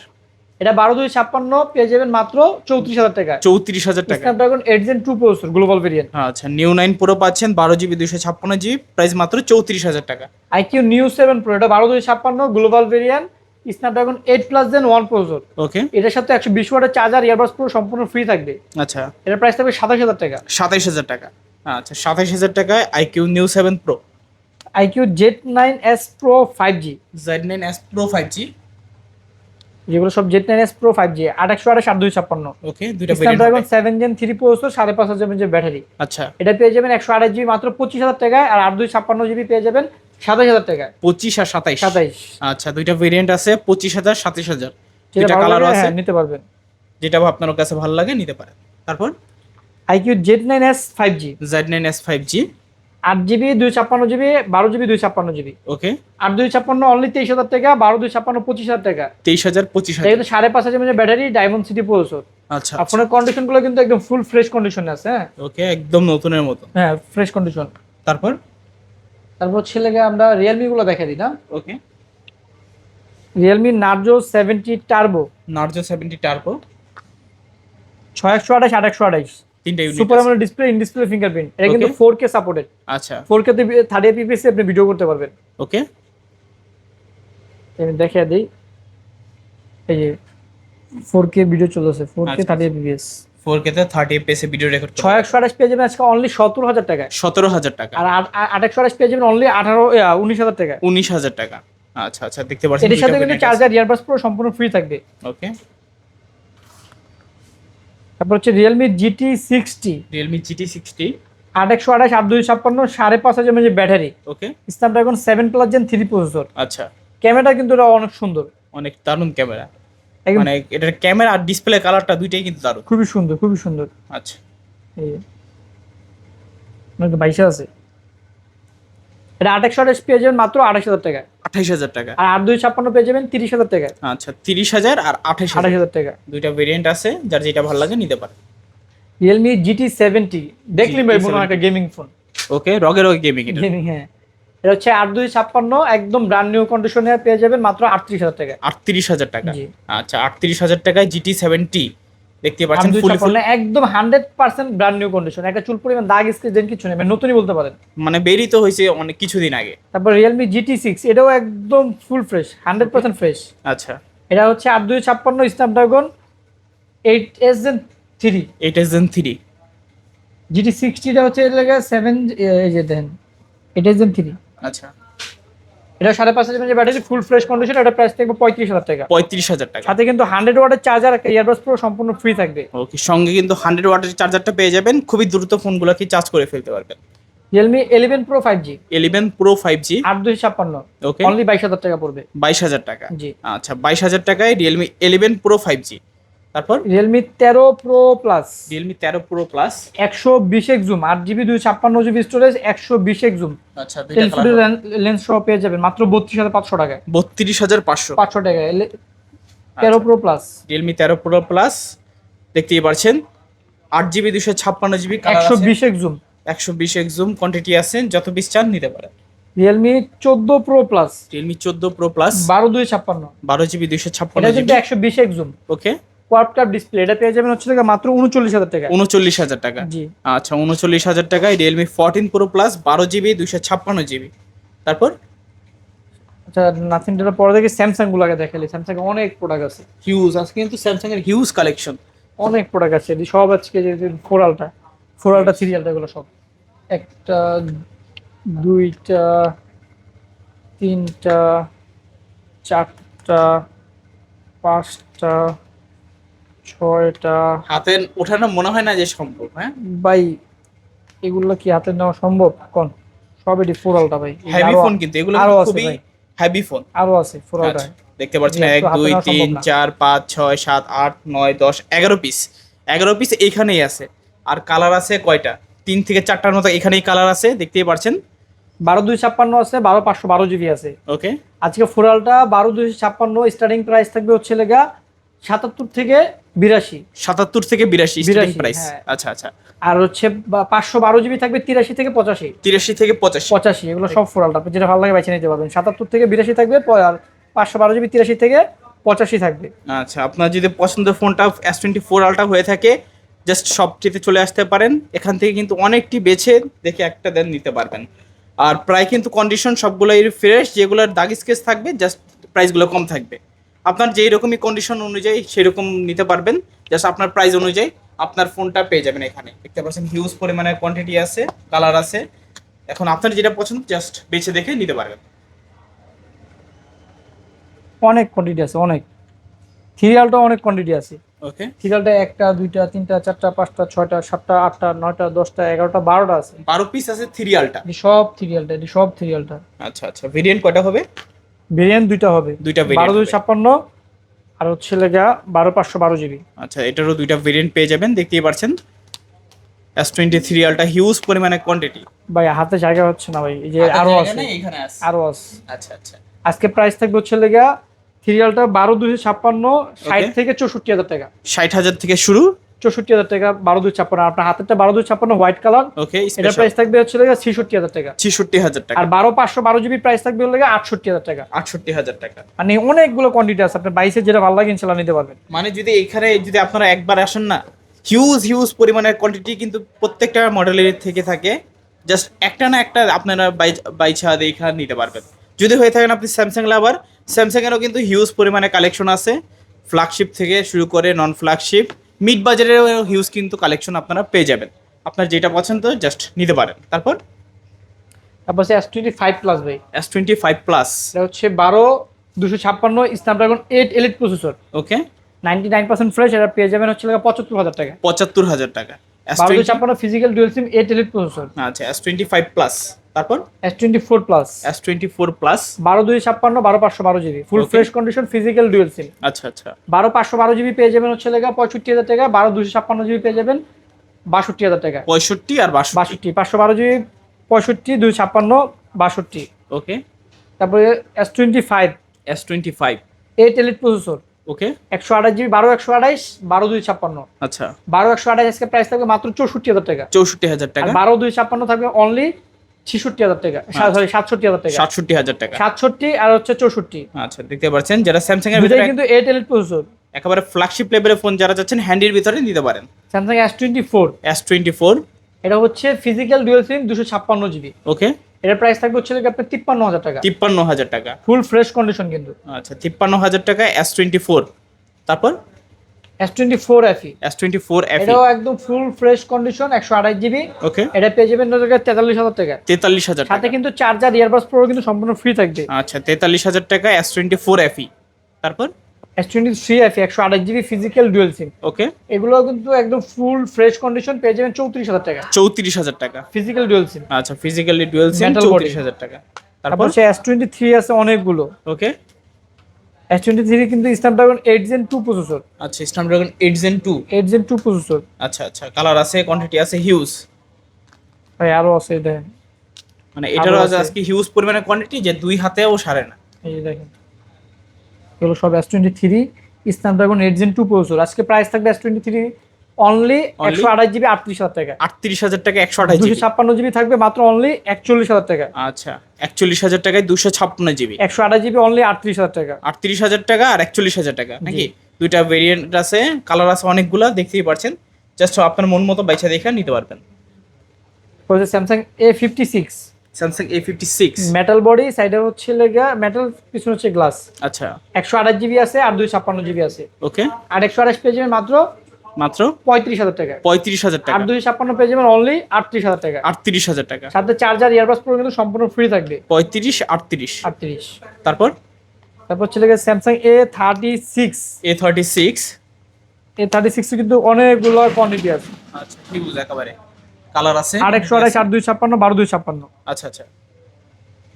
এটা বারো দুই ছাপ্পান্ন পেয়ে যাবেন মাত্র চৌত্রিশ হাজার টাকা চৌত্রিশ হাজার টাকা Snapdragon eight gen two processor global variant আচ্ছা নিউ নাইন প্রো পাচ্ছেন বারো জিবি দুশো ছাপ্পান্ন জিবি প্রাইস মাত্র চৌত্রিশ হাজার টাকা। আইকিউ নিউ সেভেন প্রো এটা বারো দুই ছাপ্পান্ন global variant Snapdragon eight plus gen one processor okay এটার সাথে একশো বিশ ওয়াটের চার্জার ইয়ারবাস পুরো সম্পূর্ণ ফ্রি থাকবে। আচ্ছা। এটার প্রাইস থাকবে সাতাশ হাজার টাকা। সাতাইশ হাজার টাকা। আচ্ছা সাতাইশ হাজার টাকায় iQOO Neo seven pro iQOO Z nine S pro five G Z nine S pro five G যেগুলো সব Z nine S pro five G আট একশো আঠাশ আট দুই ছাপ্পান্ন ওকে দুইটা Snapdragon seven gen three processor সাড়ে পাঁচ হাজার ব্যাটারি আচ্ছা। এটা পেয়ে যাবেন একশো আঠাশ জিবি মাত্র পঁচিশ হাজার টাকায় আর আট দুই ছাপ্পান্ন জিবি পেয়ে যাবেন সাতাশ হাজার টাকায় পঁচিশ আর সাতাইশ। সাতাইশ। আচ্ছা দুইটা ভেরিয়েন্ট আছে পঁচিশ হাজার সাতাইশ হাজার। যেটা লাগে, আছে। হ্যাঁ, নিতে পারবেন। যেটা আপনার কাছে ভালো লাগে নিতে পারেন। তারপর? IQOO Z nine S five G. Z nine S five G. আট জিবি দুই ছাপ্পান্ন জিবি বারো জিবি দুই ছাপ্পান্ন জিবি। ওকে। আট দুই ছাপ্পান্ন অনলি তেইশ হাজার টাকা বারো দুই ছাপ্পান্ন পঁচিশ হাজার টাকা। তেইশ হাজার পঁচিশ হাজার। সাড়ে পাঁচ হাজার ব্যাটারি ডায়মন্ড সিটি প্রসেসর আচ্ছা আর ফোনের কন্ডিশনগুলো কিন্তু একদম ফুল ফ্রেশ কন্ডিশনে আছে হ্যাঁ। ওকে একদম নতুনের মতো। হ্যাঁ ফ্রেশ কন্ডিশন তারপর? তারপর ছেলেকে আমরা রিয়েলমি গুলো দেখা দিই না? Okay Realme Narzo seventy turbo Narzo seventy turbo ছয় একশো আঠাশ আট একশো আঠাশ। তিনটা unit super display in display fingerprint এটা কিন্তু সাপোর্টেড আচ্ছা। আপনি ভিডিও করতে পারবেন। ওকে আমি দেখিয়ে দিই। এই যে ভিডিও চলেছে ফোর কে তে থার্টি এফপিএস এ ভিডিও রেকর্ড ছয় একশো আঠাশ পেয়ে যাবেন আজকে অনলি সতেরো হাজার টাকায়। সতেরো হাজার টাকা। আর আট- একশো আঠাশ পেয়ে যাবেন অনলি আঠারো উনিশ হাজার টাকা উনিশ হাজার টাকা। আচ্ছা আচ্ছা দেখতে পাচ্ছেন এটার সাথে কিন্তু চার্জার ইয়ারবাস পুরো সম্পূর্ণ ফ্রি থাকবে। ওকে তারপর হচ্ছে Realme GT sixty Realme GT sixty আট একশো আঠাশ আট দুই ছাপ্পান্ন সাড়ে পাঁচ হাজার mAh battery okay Snapdragon seven plus gen three processor আচ্ছা। ক্যামেরা কিন্তু এটা অনেক সুন্দর। অনেক দারুণ ক্যামেরা। মানে এটার ক্যামেরা আর ডিসপ্লে কালারটা দুইটাই কিন্তু দারুণ। খুবই সুন্দর খুবই সুন্দর। আচ্ছা। এই যে। অনেক বাইশে আছে। এটা আট একশো আঠাশ পেয়ে যাবেন মাত্র আঠাশ হাজার টাকা আঠাইশ হাজার টাকা। আর আট দুই ছাপ্পান্ন পেয়ে যাবেন তিরিশ হাজার টাকা আচ্ছা তিরিশ হাজার আর আঠাইশ আঠাশ হাজার টাকা। দুইটা ভেরিয়েন্ট আছে যার যেটা ভালো লাগে নিতে পারে রিয়েলমি জিটি সেভেন্টি দেখলি ভাই মনে একটা gaming phone okay রগে রগে gaming gaming হ্যাঁ। এটা হচ্ছে আট দুই ছাপ্পান্ন একদম ব্র্যান্ড নিউ কন্ডিশনে পেয়ে যাবেন মাত্র আটত্রিশ হাজার টাকা আটত্রিশ হাজার টাকা। আচ্ছা আটত্রিশ হাজার টাকায় জিটি সেভেন্টি দেখতে পাচ্ছেন ফুল ফুল একদম hundred percent brand new condition একটা চুল পরিমাণ দাগ স্কেচ দেন কিছু নেই মানে নতুনই বলতে পারেন। মানে বেরই তো হয়েছে অনেক কিছুদিন আগে। তারপর জিটি সিক্স এটাও একদম full fresh hundred percent fresh আচ্ছা। এটা হচ্ছে আট দুই ছাপ্পান্ন Snapdragon eight S gen three eight S gen three GT সিক্সটিটা হচ্ছে এর লাগে সেভেন এই যে then eight S gen three আচ্ছা। এটা সাড়ে পাঁচ হাজার ব্যাটারি ফুল ফ্রেশ কন্ডিশন এটা প্রাইস থাকবে পঁয়ত্রিশ হাজার টাকা। পঁয়ত্রিশ হাজার টাকা। সাথে কিন্তু হান্ড্রেড ওয়াটের চার্জার ইয়ারবাস প্রো সম্পূর্ণ ফ্রি থাকবে। ওকে সঙ্গে কিন্তু হান্ড্রেড ওয়াটের চার্জারটা পেয়ে যাবেন খুবই দ্রুত ফোনগুলোকে চার্জ করে ফেলতে পারবেন। Realme eleven pro five G eleven pro five G আট দুই ছাপ্পান্ন। ওকে অনলি বাইশ হাজার টাকা পড়বে। বাইশ হাজার টাকা। জি। আচ্ছা বাইশ হাজার টাকায় Realme eleven pro five G তারপর? রিয়েলমি তেরো প্রো প্লাস রিয়েলমি তেরো প্রো প্লাস একশো বিশ এক জুম আট জিবি দুই ছাপ্পান্ন জিবি স্টোরেজ একশো বিশ এক জুম আচ্ছা লেন্স সহ পেয়ে যাবেন মাত্র বত্রিশ হাজার পাঁচশো টাকায়। বত্রিশ হাজার পাঁচশো। পাঁচশো টাকায়। তেরো প্রো প্লাস রিয়েলমি তেরো প্রো প্লাস দেখতেই পারছেন। আট জিবি দুশো ছাপ্পান্ন জিবি একশো বিশ এক জুম একশো বিশ এক জুম কোয়ান্টিটি আছে যত বিশ চান নিতে পারেন। রিয়েলমি চোদ্দ প্রো প্লাস রিয়েলমি চোদ্দ প্রো প্লাস বারো দুই ছাপ্পান্ন। বারো জিবি দুশো ছাপ্পান্ন এটা কিন্তু জিবি একশো বিশ এক zoom okay quad cup display এটা পেয়ে যাবেন হচ্ছে মাত্র উনচল্লিশ হাজার টাকা উনচল্লিশ হাজার টাকা। জি। আচ্ছা উনচল্লিশ হাজার টাকায় রিয়েলমি ফোরটিন প্রো প্লাস বারো জিবি দুশো ছাপ্পান্ন জিবি তারপর? আচ্ছা নাথিং ডেটার পরে দেখি স্যামসাং গুলাকে দেখালি স্যামসাং অনেক প্রোডাক্ট আছে। হিউজ আজকে কিন্তু স্যামসাং এর হিউজ কালেকশন অনেক প্রোডাক্ট আছে। সব আজকে যে ফোরালটা ফোরালটা সিরিয়ালটা এগুলো সব। একটা দুইটা তিনটা চারটা পাঁচটা ছয়টা। হাতে ওঠানো মনে হয় না যে সম্ভব হ্যাঁ? ভাই এগুলো কি হাতে নেওয়া সম্ভব? কোন? সব এটি ফোরালটা ভাই। হেভি ফোন কিন্তু এগুলো আরও আছে খুবই হেভি ফোন আরও আছে ফোরালটা আচ্ছা, দেখতে পাচ্ছেন এক দুই তিন চার পাঁচ ছয় সাত আট নয় দশ এগারো পিস এগারো পিস এইখানেই আছে। আর কালার আছে কয়টা? তিন থেকে চারটার মতো এখানেই কালার আছে দেখতেই পারছেন? বারো দুই ছাপ্পান্ন আছে বারো পাঁচশো বারো জিবি আছে। ওকে আজকে ফোরালটা বারো দুই ছাপ্পান্ন স্টার্টিং প্রাইস থাকবে হচ্ছে লেগা সাতাত্তর থেকে বিরাশি। সাতাত্তর থেকে বিরাশি 82, প্রাইস হ্যাঁ। আচ্ছা আচ্ছা। আর হচ্ছে পাঁচশো বারো জিবি থাকবে তিরাশি থেকে পঁচাশি। তিরাশি থেকে পঁচাশি। পঁচাশি এগুলো সব ফোরালটা আপনি যেটা ভালো লাগে বেছে নিতে পারবেন। সাতাত্তর থেকে বিরাশি থাকবে আর পাঁচশো বারো জিবি তিরাশি থেকে পঁচাশি থাকবে। আচ্ছা আপনার যদি পছন্দের ফোনটা এস টোয়েন্টি ফোর আলটা হয়ে থাকে জাস্ট সবটিতে চলে আসতে পারেন। এখান থেকে কিন্তু অনেকটি বেছে দেখে একটা দেন নিতে পারবেন। আর প্রায় কিন্তু কন্ডিশন সবগুলোই ফ্রেশ যেগুলোর দাগ স্কেচ থাকবে জাস্ট প্রাইসগুলো কম থাকবে। আপনার যেই রকমই কন্ডিশন অনুযায়ী সেরকম নিতে পারবেন। জাস্ট আপনার প্রাইস অনুযায়ী আপনার ফোনটা পেয়ে যাবেন এখানে। দেখতে পাচ্ছেন হিউজ পরিমাণে কোয়ান্টিটি আছে কালার আছে। এখন আপনার যেটা পছন্দ জাস্ট বেছে দেখে নিতে পারবেন। অনেক কোয়ান্টিটি আছে অনেক। সিরিয়ালটা অনেক কোয়ান্টিটি আছে। ওকে সিরিয়ালটা একটা দুইটা তিনটা চারটা পাঁচটা ছয়টা সাতটা আটটা নয়টা দশটা এগারোটা বারোটা আছে। বারো পিস আছে থ্রি আলটা এটি সব সিরিয়ালটা এটি সব সিরিয়ালটা আচ্ছা আচ্ছা। ভেরিয়েন্ট কয়টা হবে? ভেরিয়েন্ট দুইটা হবে। দুইটা বারো ভেরিয়েন্ট দুই ছাপ্পান্ন আর হচ্ছে লেগা বারো পাঁচশো বারো জিবি। আচ্ছা এটারও দুইটা ভেরিয়েন্ট পেয়ে যাবেন দেখতেই পারছেন। S twenty three ultra huge পরিমাণে কোয়ান্টিটি ভাই হাতে জায়গা হচ্ছে না ভাই এই যে আরও আছে। এখানে আছে। আরও আছে আচ্ছা আচ্ছা। আজকে প্রাইস থাকবে হচ্ছে লেগা সিরিয়ালটা বারো দুশো ছাপ্পান্ন ষাট থেকে চৌষট্টি হাজার টাকা। ষাট হাজার থেকে শুরু। চৌষট্টি হাজার টাকা বারো দুই ছাপ্পান্ন। আপনার হাতেরটা বারো দুই ছাপ্পান্ন হোয়াইট কালার। ওকে এটা প্রাইস থাকবে হচ্ছে ছেষট্টি হাজার টাকা। ছিষট্টি হাজার টাকা। আর বারো পাঁচশো বারো জিবি প্রাইস থাকবে লেগা আটষট্টি হাজার টাকা। আটষট্টি হাজার টাকা। মানে অনেকগুলো কোয়ান্টিটি আছে আপনার বাইসের যেটা ভালো লাগে ইনশাল্লাহ নিতে পারবেন। মানে যদি এখানে যদি আপনারা একবার আসেন না হিউজ হিউজ পরিমাণের কোয়ান্টিটি কিন্তু প্রত্যেকটা মডেলের থেকে থাকে। জাস্ট একটা না একটা আপনারা বাইছা দেখা নিতে পারবেন। যদি হয়ে থাকেন আপনি স্যামসাং লাভার স্যামসাংয়েরও কিন্তু হিউজ পরিমাণে কালেকশন আছে। ফ্ল্যাগশিপ থেকে শুরু করে নন ফ্ল্যাগশিপ মিড বাজারের হিউজ কিন্তু কালেকশন আপনারা পেয়ে যাবেন। আপনার যেটা পছন্দ জাস্ট নিতে পারেন। তারপর? তারপর এস টোয়েন্টি ফাইভ প্লাস ভাই। এস টোয়েন্টি ফাইভ প্লাস এটা হচ্ছে বারো দুশো ছাপ্পান্ন Snapdragon eight elite processor okay ninety nine percent fresh এটা পেয়ে যাবেন হচ্ছে পঁচাত্তর হাজার টাকা। পঁচাত্তর হাজার টাকা। এস বারো দুশো ছাপ্পান্ন physical dual SIM eight elite processor আচ্ছা এস টোয়েন্টি ফাইভ প্লাস তারপর? S twenty four plus S twenty four plus বারো দুই ছাপ্পান্ন বারো পাঁচশো বারো GB. Full fresh condition physical dual SIM আচ্ছা আচ্ছা। বারো পাঁচশো বারো জিবি পেয়ে যাবেন হচ্ছে লেগা পঁয়ষট্টি হাজার টাকা বারো দুশো ছাপ্পান্ন জিবি পেয়ে যাবেন বাষট্টি হাজার টাকা। পঁয়ষট্টি আর বাষট্টি। পাঁচশো বারো জিবি পঁয়ষট্টি দুই ছাপ্পান্ন বাষট্টি। ওকে তারপরে S twenty five S twenty five eight elite processor okay একশো আঠাশ জিবি বারো একশো আঠাইশ বারো দুই ছাপ্পান্ন। আচ্ছা। বারো একশো আঠাশ আজকে প্রাইস থাকবে মাত্র চৌষট্টি হাজার টাকা। চৌষট্টি হাজার টাকা? বারো দুই ছাপ্পান্ন থাকবে অনলি ছেষট্টি হাজার টাকা। সরি সাতষট্টি হাজার টাকা। সাতষট্টি হাজার টাকা। সাতষট্টি আর হচ্ছে চৌষট্টি। আচ্ছা দেখতে পাচ্ছেন যারা স্যামসাং এর ভিতরে কিন্তু এইট এলিট প্রসেসর একেবারে ফ্ল্যাগশিপ লেভেলের ফোন যারা যাচ্ছেন হ্যান্ডির ভিতরে নিতে পারেন। Samsung S twenty four S twenty four এটা হচ্ছে ফিজিক্যাল ডুয়েল সিম দুশো ছাপ্পান্ন জিবি। ওকে এটার প্রাইস থাকবে হচ্ছে আপনার তিপ্পান্ন হাজার টাকা। তিপ্পান্ন হাজার টাকা। ফুল ফ্রেশ কন্ডিশন কিন্তু। আচ্ছা তিপ্পান্ন হাজার টাকা এস টোয়েন্টি ফোর তারপর? S twenty four FE S twenty four F এটাও একদম ফুল ফ্রেশ কন্ডিশন একশো আঠাশ জিবি ওকে এটা পেয়ে যাবেন তেতাল্লিশ হাজার টাকা। তেতাল্লিশ হাজার সাথে কিন্তু চার্জার ইয়ারবাস প্রো কিন্তু সম্পূর্ণ ফ্রি থাকবে। আচ্ছা তেতাল্লিশ হাজার টাকা এস টোয়েন্টি ফোর এফি তারপর? এস টোয়েন্টি থ্রি এফি একশো আঠাশ GB physical dual SIM okay এগুলো কিন্তু একদম ফুল ফ্রেশ কন্ডিশন পেয়ে যাবেন চৌত্রিশ হাজার টাকা। চৌত্রিশ হাজার টাকা। ফিজিক্যাল ডুয়েল সিম আচ্ছা ফিজিক্যালি ডুয়েল সিম চৌত্রিশ হাজার টাকা। তারপর সে এস টোয়েন্টি থ্রি আছে অনেকগুলো। ওকে এস টোয়েন্টি থ্রি কিন্তু Snapdragon eight gen two processor আচ্ছা Snapdragon eight gen two eight gen two processor আচ্ছা আচ্ছা কালার আছে কোয়ান্টিটি আছে হিউজ ভাই আরও আছে দেখেন। মানে এটারও আছে। আজকে হিউজ পরিমাণে কোয়ান্টিটি যে দুই হাতেও সারে না। এই দেখেন। এগুলো সব S twenty three Snapdragon eight gen two processor আজকে প্রাইস থাকবে এস টোয়েন্টি থ্রি অনলি একশো আঠাশ জিবি আটত্রিশ হাজার টাকা। আটত্রিশ হাজার টাকা একশো আঠাশ দুশো ছাপ্পান্ন জিবি থাকবে মাত্র অনলি একচল্লিশ হাজার টাকা। আচ্ছা একচল্লিশ হাজার টাকায় দুশো ছাপ্পান্ন জিবি একশো আঠাশ জিবি অনলি আটত্রিশ হাজার টাকা। আটত্রিশ হাজার টাকা আর একচল্লিশ হাজার টাকা নাকি? দুইটা ভেরিয়েন্ট আছে কালার আছে অনেকগুলা দেখতেই পারছেন। জাস্ট আপনার মন মতো বাইচা দেখে নিতে পারবেন। Samsung A fifty six Samsung A fifty six metal body সাইডে হচ্ছে লেগা মেটাল পিছনে হচ্ছে গ্লাস আচ্ছা। একশো আঠাশ জিবি আছে আর দুই ছাপ্পান্ন জিবি আছে। ওকে আর একশো আঠাশ পেয়ে যাবেন মাত্র মাত্র? পঁয়ত্রিশ হাজার টাকা। পঁয়ত্রিশ হাজার আর টাকা দুই ছাপ্পান্ন পেয়ে যাবেন অনলি আটত্রিশ হাজার টাকা। আটত্রিশ হাজার টাকা। সাথে চার্জার ইয়ারবাস পুরো কিন্তু সম্পূর্ণ ফ্রি থাকবে। পঁয়ত্রিশ আটত্রিশ। আটত্রিশ। তারপর? তারপর হচ্ছে লেগে Samsung A thirty six A thirty six A thirty six কিন্তু অনেকগুলো কোয়ান্টিটি আছে। আচ্ছা হিউজ একেবারে? কালার আছে? আট একশো আড়াইশ আট দুই ছাপ্পান্ন বারো দুই ছাপ্পান্ন। আচ্ছা আচ্ছা।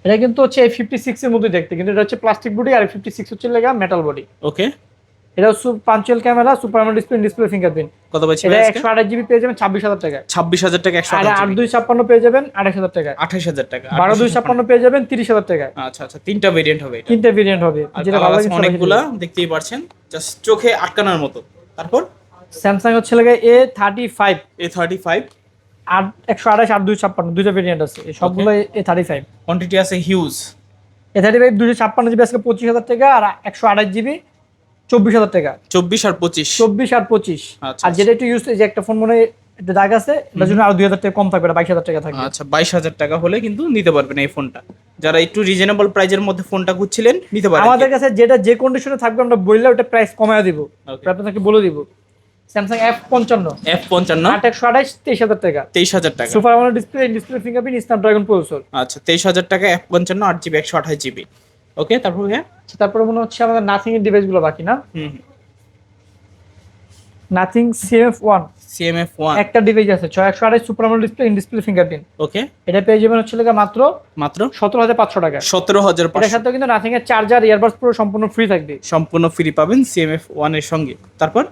এটা কিন্তু হচ্ছে এই ফিফটি সিক্স এর মধ্যে দেখতে কিন্তু এটা হচ্ছে প্লাস্টিক বডি আর ফিফটি সিক্স হচ্ছে লেগা মেটাল বডি ওকে এটা হচ্ছে punctual camera super AMOLED display display fingerprint কত পাচ্ছি এটা 128 জিবি পেয়ে যাবেন 26000 টাকা 26000 টাকা 128 আর 8256 পেয়ে যাবেন 28000 টাকা 28000 টাকা। 12256 পেয়ে যাবেন 30000 টাকা আচ্ছা আচ্ছা তিনটা ভেরিয়েন্ট হবে এটা। তিনটা ভেরিয়েন্ট হবে যেটা ভালো লাগে অনেকগুলা দেখতেই পারছেন। জাস্ট চোখে আটকানোর মতো। তারপর? স্যামসাং হচ্ছে লাগে A35 A35 একশো আট দুই আছে। এ থার্টি ফাইভ আছে হিউজ এ থার্টি ফাইভ দুইশো ছাপ্পান্ন পঁচিশ হাজার টাকা জিবি চব্বিশ হাজার টাকা। চব্বিশ আর পঁচিশ। চব্বিশ পঁচিশ। আচ্ছা, আর আচ্ছা। যেটা একটু ইউজ যে একটা ফোন একটা দাগ আছে জন্য আর হাজার টাকা কম থাকবে বাইশ হাজার টাকা আচ্ছা বাইশ হাজার টাকা হলে কিন্তু নিতে পারবেন এই ফোনটা যারা একটু রিজনেবল মধ্যে ফোনটা নিতে আমাদের কাছে যেটা যে কন্ডিশনে থাকবে আমরা বললে ওটা প্রাইস কমায় দিবো। আপনাকে বলে দিবো। স্যামসাং এফ পঞ্চান্ন। এফ পঞ্চান্ন? আট একশো আঠাশ তেইশ হাজার টাকা। তেইশ হাজার টাকা। Super AMOLED display display fingerprint Snapdragon processor আচ্ছা তেইশ হাজার টাকা এফ পঞ্চান্ন আট জিবি একশো আঠাশ জিবি ওকে তারপর হ্যাঁ তারপরে মনে হচ্ছে আমাদের নাথিং এর ডিভাইসগুলো বাকি না? হুম Nothing CF one CMF one একটা ডিভাইস আছে ছয় একশো আঠাশ super AMOLED display in display fingerprint okay এটা পেয়ে যাবেন হচ্ছে লেগে মাত্র মাত্র? সতেরো হাজার পাঁচশো টাকা। সতেরো হাজার এটার সাথে কিন্তু নাথিং এর চার্জার ইয়ারবাডস পুরো সম্পূর্ণ ফ্রি থাকবে। সম্পূর্ণ ফ্রি পাবেন সিএমএফ ওয়ানের সঙ্গে। তারপর?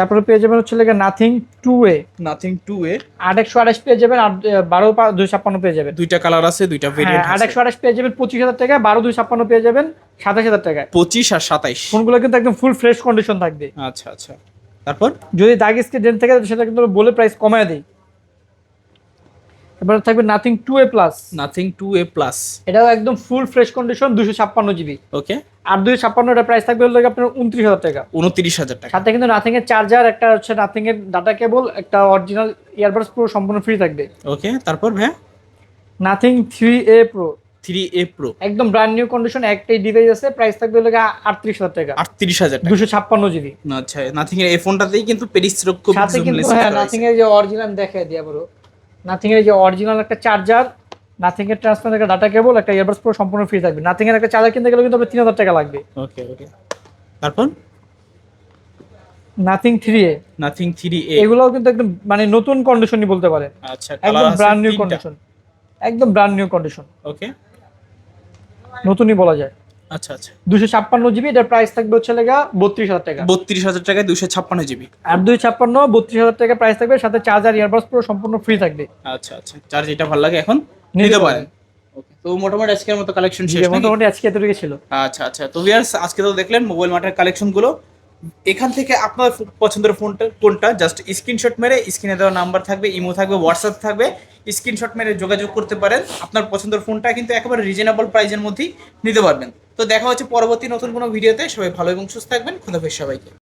তারপরে পেয়ে যাবেন হচ্ছে লেগে Nothing two A Nothing two A আট একশো আঠাশ পেয়ে যাবেন আর বারো দুই ছাপ্পান্ন পেয়ে যাবেন। দুইটা কালার আছে দুইটা হ্যাঁ ভেরিয়েন্ট আট একশো আঠাশ পেয়ে যাবেন পঁচিশ হাজার টাকা বারো দুই ছাপ্পান্ন পেয়ে যাবেন সাতাশ হাজার টাকায়। পঁচিশ আর সাতাইশ। ফোনগুলো কিন্তু একদম ফুল ফ্রেশ কন্ডিশন থাকবে। আচ্ছা আচ্ছা। তারপর? যদি দাগ স্ক্রিন থাকে সেটা কিন্তু বলে প্রাইস কমায় দিই। এবার থাকবে Nothing two A plus Nothing two A plus এটাও একদম ফুল ফ্রেশ কন্ডিশন দুশো ছাপ্পান্ন জিবি ওকে আর দুশো ছাপ্পান্ন এটা প্রাইস থাকবে হলো আপনার উনত্রিশ হাজার টাকা। উনত্রিশ হাজার টাকা। সাথে কিন্তু নাথিং এর চার্জার একটা হচ্ছে নাথিং এর ডাটা কেবল একটা অরিজিনাল ইয়ারবাডস পুরো সম্পূর্ণ ফ্রি থাকবে। ওকে তারপর ভাই Nothing three A pro three A pro একদম ব্র্যান্ড নিউ কন্ডিশন একটাই ডিভাইস আছে প্রাইস থাকবে হলো আটত্রিশ হাজার টাকা। আটত্রিশ হাজার টাকা। দুশো ছাপ্পান্ন জিবি আচ্ছা নাথিং এর এই ফোনটাতেই কিন্তু পেরিস সাথে কিন্তু হ্যাঁ নাথিং এর যে অরিজিনাল দেখে দিয়া বলো। নাথিং এর যে অরিজিনাল একটা চার্জার নাথিং এর ট্রান্সফার একটা ডাটা কেবল একটা ইয়ারবাডস পুরো সম্পূর্ণ ফ্রি থাকবে। নাথিং এর একটা চার্জার কিনতে গেলে কিন্তু আপনার তিন হাজার টাকা লাগবে। ওকে ওকে তারপর? Nothing three A Nothing three A এগুলোও কিন্তু একদম মানে নতুন কন্ডিশনই বলতে পারে আচ্ছা একদম ব্র্যান্ড নিউ কন্ডিশন একদম ব্র্যান্ড নিউ কন্ডিশন ওকে নতুনই বলা যায়। আচ্ছা আচ্ছা। দুশো ছাপ্পান্ন জিবি এটার প্রাইস থাকবে হচ্ছে লেগা বত্রিশ হাজার টাকা। বত্রিশ হাজার টাকায় দুশো ছাপ্পান্ন জিবি। আর দুই ছাপ্পান্ন বত্রিশ হাজার টাকা প্রাইস থাকবে সাথে চার্জার ইয়ারবাডস পুরো সম্পূর্ণ ফ্রি থাকবে। আচ্ছা আচ্ছা। চার্জ যেটা ভালো লাগে এখন নিতে পারেন। তো মোটামুটি আজকের মতো কালেকশন শেষ মোটামুটি আজকে এতটুকু ছিল। আচ্ছা আচ্ছা। তো ভিউয়ার্স আজকে তো দেখলেন মোবাইল মার্টের কালেকশনগুলো। এখান থেকে আপনার পছন্দের ফোনটা কোনটা? জাস্ট স্ক্রিনশট মেরে স্ক্রিনে দেওয়া নাম্বার থাকবে ইমো থাকবে হোয়াটসঅ্যাপ থাকবে। স্ক্রিনশট মেরে যোগাযোগ করতে পারেন। আপনার পছন্দের ফোনটা কিন্তু একেবারে রিজনেবল প্রাইজের মধ্যেই নিতে পারবেন। তো দেখা হচ্ছে পরবর্তী নতুন কোনো ভিডিওতে। সবাই ভালো এবং সুস্থ থাকবেন। খুদাফের সবাইকে।